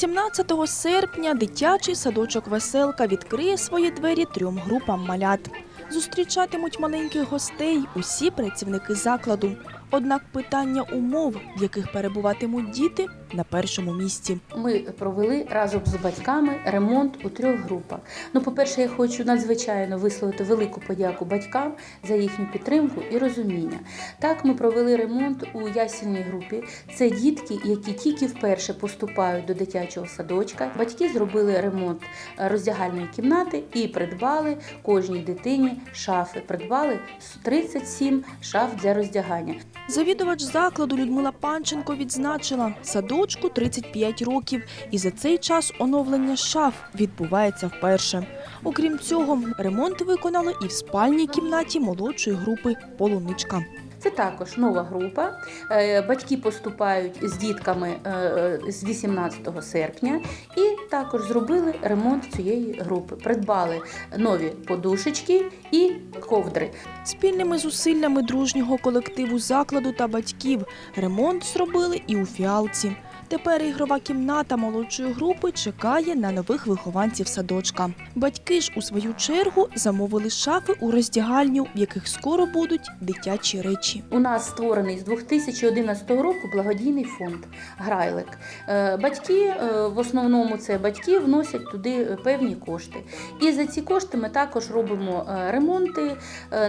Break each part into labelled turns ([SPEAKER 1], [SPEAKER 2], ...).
[SPEAKER 1] 13 серпня дитячий садочок Веселка відкриє свої двері трьом групам малят. Зустрічатимуть маленьких гостей усі працівники закладу. Однак питання умов, в яких перебуватимуть діти, на першому місці.
[SPEAKER 2] Ми провели разом з батьками ремонт у трьох групах. Ну, по-перше, я хочу надзвичайно висловити велику подяку батькам за їхню підтримку і розуміння. Так, ми провели ремонт у ясільній групі. Це дітки, які тільки вперше поступають до дитячого садочка. Батьки зробили ремонт е, роздягальної кімнати і придбали кожній дитині шафи. Придбали 37 шаф для роздягання.
[SPEAKER 1] Завідувач закладу Людмила Панченко відзначила, садочку 35 років, і за цей час оновлення шаф відбувається вперше. Окрім цього, ремонт виконали і в спальній кімнаті молодшої групи Полуничка.
[SPEAKER 2] Це також нова група. Е, Батьки поступають з дітками е, з 18 серпня і також зробили ремонт цієї групи. Придбали нові подушечки і ковдри.
[SPEAKER 1] Спільними зусиллями дружнього колективу закладу та батьків ремонт зробили і у фіалці. Тепер ігрова кімната молодшої групи чекає на нових вихованців садочка. Батьки ж у свою чергу замовили шафи у роздягальню, в яких скоро будуть дитячі речі.
[SPEAKER 2] У нас створений з 2011 року благодійний фонд Грайлик. Е, Батьки, е, в основному це батьки, вносять туди певні кошти. І за ці кошти ми також робимо е, ремонти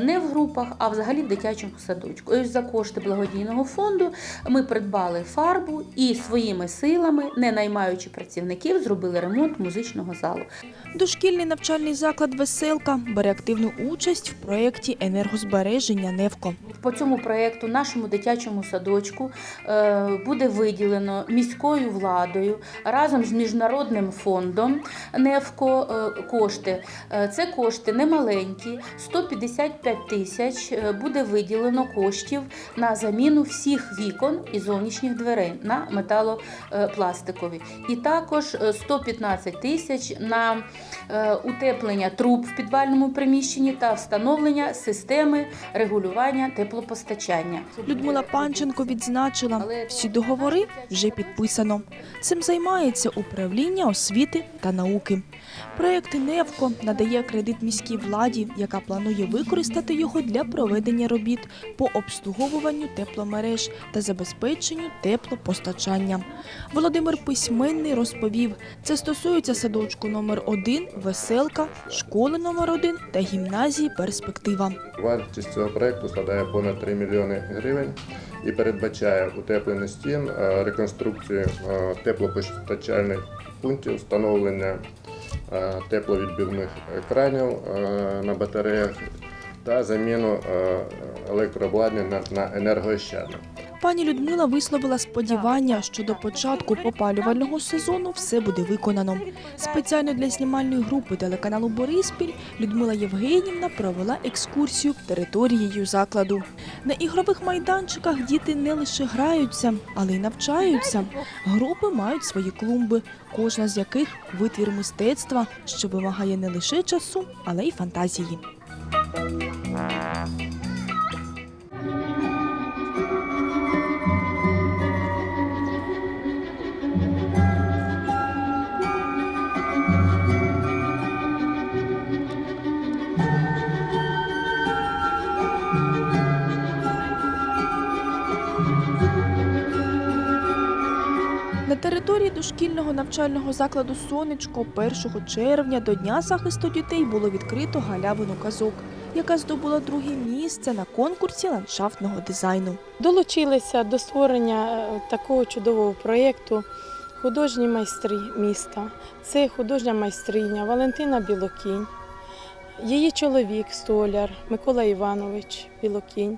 [SPEAKER 2] не в групах, а взагалі в дитячому садочку. І за кошти благодійного фонду ми придбали фарбу і своїми силами, не наймаючи працівників, зробили ремонт музичного залу.
[SPEAKER 1] Дошкільний навчальний заклад Веселка бере активну участь в проєкті енергозбереження Невко.
[SPEAKER 2] По цьому проєкту нашому дитячому садочку е, буде виділено міською владою разом з міжнародним фондом НЕФКО е, кошти. Е, Це кошти немаленькі, 155 тисяч буде виділено коштів на заміну всіх вікон і зовнішніх дверей на металопластикові. І також е, 115 тисяч на е, утеплення труб в підвальному приміщенні та встановлення системи регулювання теплопостачання.
[SPEAKER 1] Людмила Панченко відзначила, всі договори вже підписано. Цим займається управління освіти та науки. Проєкт Невко надає кредит міській владі, яка планує використати його для проведення робіт по обслуговуванню тепломереж та забезпеченню теплопостачання. Володимир Письменний розповів, це стосується садочку номер 1 Веселка, школи номер 1 та гімназії Перспектива.
[SPEAKER 3] Вартість цього проекту складає понад 3 мільйони гривень і передбачає утеплення стін, е, реконструкцію е, теплопостачальних пунктів, встановлення е, тепловідбивних екранів на батареях та заміну електрообладнання на- на енергоощадне.
[SPEAKER 1] Пані Людмила висловила сподівання, що до початку попалювального сезону все буде виконано. Спеціально для знімальної групи телеканалу Бориспіль Людмила Євгенівна провела екскурсію територією закладу. На ігрових майданчиках діти не лише граються, але й навчаються. Групи мають свої клумби, кожна з яких витвір мистецтва, що вимагає не лише часу, але й фантазії. Території дошкільного навчального закладу Сонечко 1 червня до Дня захисту дітей було відкрито галявину казок, яка здобула друге місце на конкурсі ландшафтного дизайну.
[SPEAKER 4] Долучилися до створення е, такого чудового проєкту художні майстри міста. Це художня майстриня Валентина Білокінь, її чоловік, столяр Микола Іванович Білокінь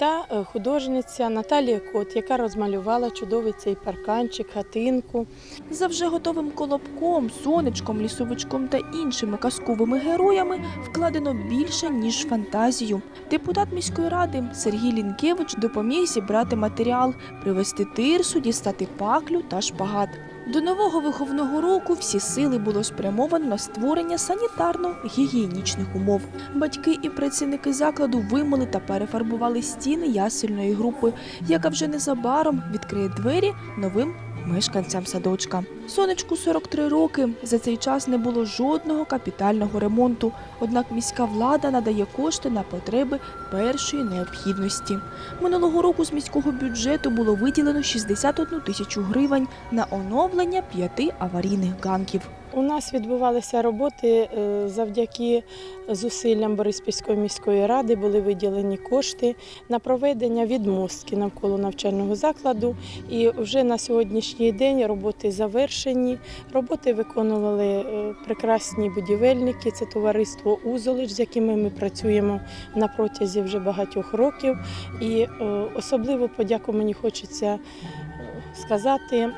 [SPEAKER 4] та е, художниця Наталія Кот, яка розмалювала чудовий цей парканчик, хатинку.
[SPEAKER 1] За вже готовим колобком, сонечком, лісовичком та іншими казковими героями вкладено більше ніж фантазію. Депутат міської ради Сергій Лінкевич допоміг зібрати матеріал, привезти тирсу, дістати паклю та шпагат. До нового виховного року всі сили було спрямовано на створення санітарно-гігієнічних умов. Батьки і працівники закладу вимили та перефарбували стіни ясельної групи, яка вже незабаром відкриє двері новим мешканцям садочка. Сонечку 43 роки. За цей час не було жодного капітального ремонту. Однак міська влада надає кошти на потреби першої необхідності. Минулого року з міського бюджету було виділено 61 тисячу гривень на оновлення п'яти аварійних ганків.
[SPEAKER 4] У нас відбувалися роботи е, завдяки зусиллям Бориспільської міської ради. Були виділені кошти на проведення відмостки навколо навчального закладу. І вже на сьогоднішній день роботи завершені. Роботи виконували е, прекрасні будівельники. Це товариство Узолич, з якими ми працюємо на протязі вже багатьох років. І е, особливу подяку мені хочеться сказати.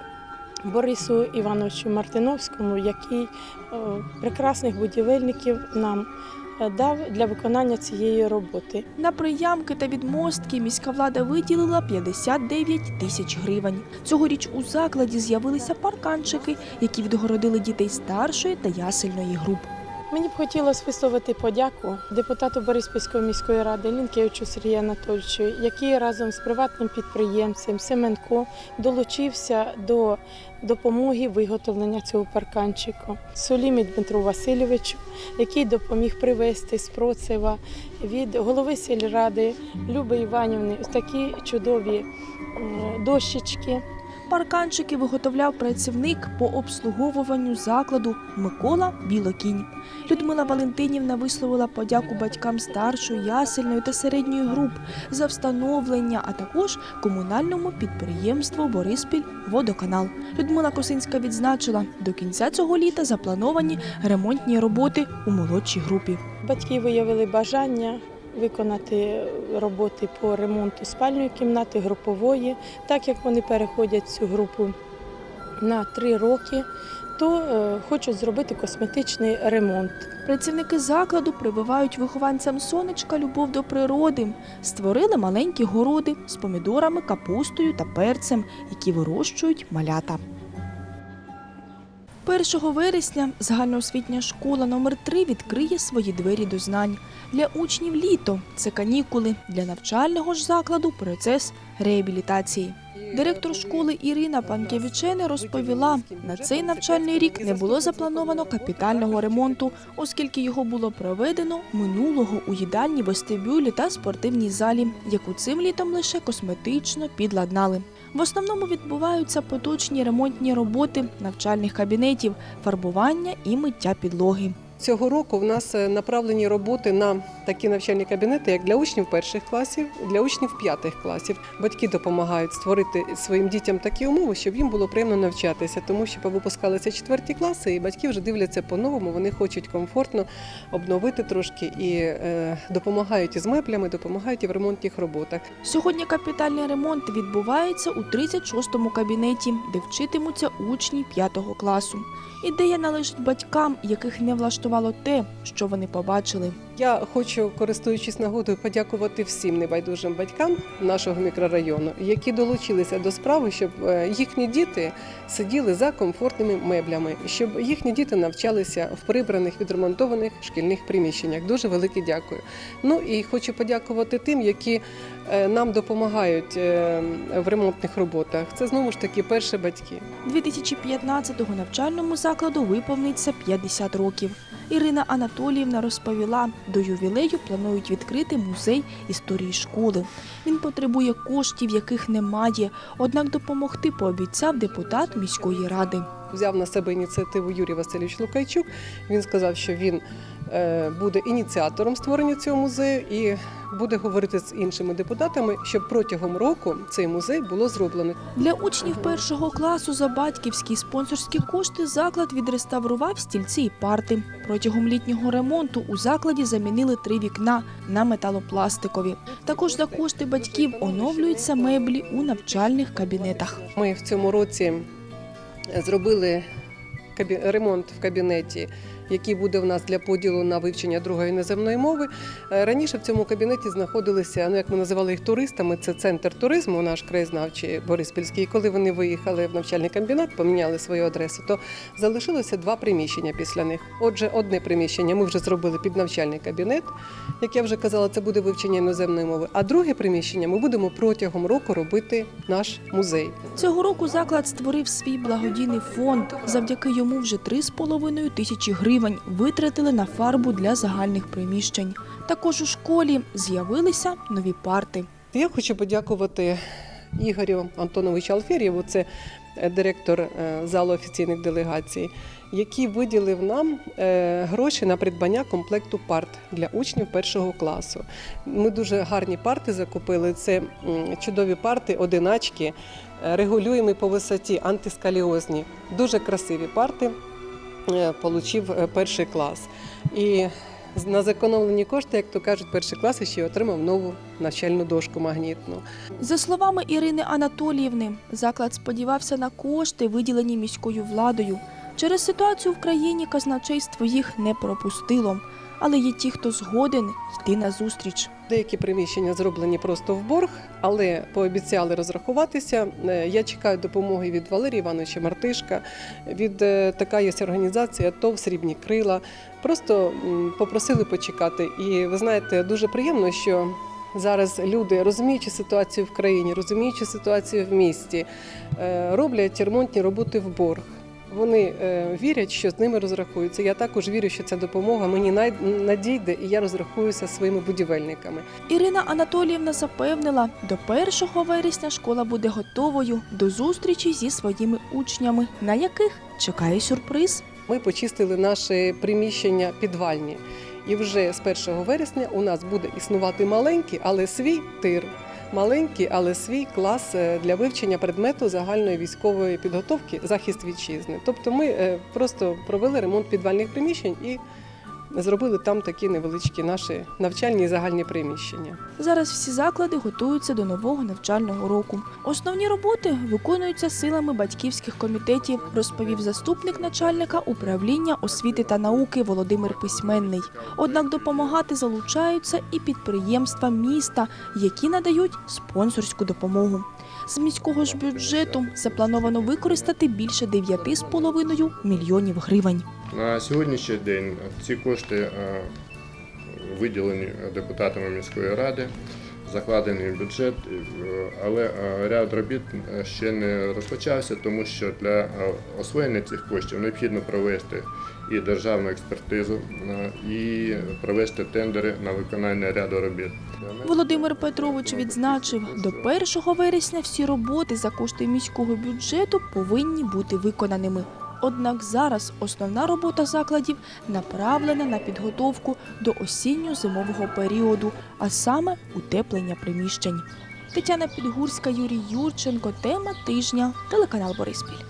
[SPEAKER 4] Борису Івановичу Мартиновському, який е, прекрасних будівельників нам е, дав для виконання цієї роботи.
[SPEAKER 1] На приямки та відмостки міська влада виділила 59 тисяч гривень. Цьогоріч у закладі з'явилися парканчики, які відгородили дітей старшої та ясельної груп.
[SPEAKER 4] Мені б хотілося висловити подяку депутату Бориспільської міської ради Лінкевичу Сергію Анатольовичу, який разом з приватним підприємцем Семенко долучився до допомоги виготовлення цього парканчика. Солімі Дмитру Васильовичу, який допоміг привезти з Процева від голови сільради Люби Іванівни такі чудові дощечки.
[SPEAKER 1] Парканчики виготовляв працівник по обслуговуванню закладу Микола Білокінь. Людмила Валентинівна висловила подяку батькам старшої, ясельної та середньої груп за встановлення, а також комунальному підприємству Бориспіль Водоканал. Людмила Косинська відзначила, до кінця цього літа заплановані ремонтні роботи у молодшій групі.
[SPEAKER 4] Батьки виявили бажання виконати роботи по ремонту спальної кімнати, групової. Так як вони переходять цю групу на три роки, то е, хочуть зробити косметичний ремонт.
[SPEAKER 1] Працівники закладу прививають вихованцям сонечка любов до природи, створили маленькі городи з помідорами, капустою та перцем, які вирощують малята. 1 вересня загальноосвітня школа номер 3 відкриє свої двері до знань. Для учнів літо це канікули, для навчального ж закладу процес реабілітації. Директор школи Ірина Панкевічене розповіла, на цей навчальний рік не було заплановано капітального ремонту, оскільки його було проведено минулого у їдальні, вестибюлі та спортивній залі, яку цим літом лише косметично підладнали. В основному відбуваються поточні ремонтні роботи навчальних кабінетів, фарбування і миття підлоги.
[SPEAKER 5] Цього року в нас е, направлені роботи на такі навчальні кабінети, як для учнів перших класів, для учнів п'ятих класів. Батьки допомагають створити своїм дітям такі умови, щоб їм було приємно навчатися, тому що повипускалися четверті класи, і батьки вже дивляться по-новому. Вони хочуть комфортно обновити трошки і е, допомагають із меблями, допомагають і в ремонтних роботах.
[SPEAKER 1] Сьогодні капітальний ремонт відбувається у 36-му кабінеті, де вчитимуться учні 5 класу. Ідея належить батькам, яких не влаштувало те, що вони побачили.
[SPEAKER 5] Я хочу, користуючись нагодою, подякувати всім небайдужим батькам нашого мікрорайону, які долучилися до справи, щоб е, їхні діти сиділи за комфортними меблями, щоб їхні діти навчалися в прибраних відремонтованих шкільних приміщеннях. Дуже велике дякую. Ну і хочу подякувати тим, які е, нам допомагають е, в ремонтних роботах. Це знову ж таки перші батьки.
[SPEAKER 1] 2015-го навчальному закладу виповниться 50 років. Ірина Анатоліївна розповіла, до ювілею планують відкрити музей історії школи. Він потребує коштів, яких немає, однак допомогти пообіцяв депутат міської ради.
[SPEAKER 5] взяв на себе ініціативу Юрій Васильович Лукайчук. Він сказав, що він буде ініціатором створення цього музею і буде говорити з іншими депутатами, щоб протягом року цей музей було зроблено.
[SPEAKER 1] Для учнів першого класу за батьківські спонсорські кошти заклад відреставрував стільці і парти. Протягом літнього ремонту у закладі замінили три вікна на металопластикові. Також за кошти батьків оновлюються меблі у навчальних кабінетах.
[SPEAKER 5] Ми в цьому році зробили ремонт в кабінеті який буде в нас для поділу на вивчення другої іноземної мови. Е, Раніше в цьому кабінеті знаходилися, ну як ми називали їх туристами, це центр туризму, наш краєзнавчий Бориспільський. І коли вони виїхали в навчальний комбінат, поміняли свою адресу, то залишилося два приміщення після них. Отже, одне приміщення ми вже зробили під навчальний кабінет. Як я вже казала, це буде вивчення іноземної мови. А друге приміщення ми будемо протягом року робити наш музей.
[SPEAKER 1] Цього року заклад створив свій благодійний фонд. Завдяки йому вже 3,5 тисячі гривень витратили на фарбу для загальних приміщень. Також у школі з'явилися нові парти.
[SPEAKER 5] Я хочу подякувати Ігорю Антоновичу Алферєву, це е, директор е, залу офіційних делегацій, який виділив нам е, гроші на придбання комплекту парт для учнів першого класу. Ми дуже гарні парти закупили. Це чудові парти, одиначки, регулюємі по висоті, антискаліозні. Дуже красиві парти. Е, Получив е, перший клас. І на зекономлені кошти, як то кажуть, перший клас ще отримав нову навчальну дошку магнітну.
[SPEAKER 1] За словами Ірини Анатоліївни, заклад сподівався на кошти, виділені міською владою. Через ситуацію в країні казначейство їх не пропустило. Але є ті, хто згоден йти на зустріч.
[SPEAKER 5] Деякі приміщення зроблені просто в борг, але пообіцяли розрахуватися. Е, Я чекаю допомоги від Валерія Івановича Мартишка, від е, така є організація ТОВ Срібні крила. Просто попросили почекати. І ви знаєте, дуже приємно, що зараз люди, розуміючи ситуацію в країні, розуміючи ситуацію в місті, е, роблять ремонтні роботи в борг. Вони е, вірять, що з ними розрахуються. Я також вірю, що ця допомога мені надійде, і я розрахуюся своїми будівельниками.
[SPEAKER 1] Ірина Анатоліївна запевнила, до 1 вересня школа буде готовою до зустрічі зі своїми учнями, на яких чекає сюрприз.
[SPEAKER 5] Ми почистили наші приміщення підвальні. І вже з 1 вересня у нас буде існувати маленький, але свій тир. Маленький, але свій клас е, для вивчення предмету загальної військової підготовки захист вітчизни. Тобто ми е, просто провели ремонт підвальних приміщень і зробили там такі невеличкі наші навчальні і загальні приміщення.
[SPEAKER 1] Зараз всі заклади готуються до нового навчального року. Основні роботи виконуються силами батьківських комітетів, розповів заступник начальника управління освіти та науки Володимир Письменний. Однак допомагати залучаються і підприємства міста, які надають спонсорську допомогу. З міського ж бюджету заплановано використати більше 9,5 мільйонів гривень.
[SPEAKER 3] На сьогоднішній день ці кошти е, виділені депутатами міської ради, закладений бюджет, е, але е, ряд робіт ще не розпочався, тому що для освоєння цих коштів необхідно провести і державну експертизу, е, і провести тендери на виконання ряду робіт.
[SPEAKER 1] Володимир Петрович відзначив, до 1 вересня всі роботи за кошти міського бюджету повинні бути виконаними. Однак зараз основна робота закладів направлена на підготовку до осінньо-зимового періоду, а саме утеплення приміщень. Тетяна Підгурська, Юрій Юрченко. Тема тижня. Телеканал Бориспіль.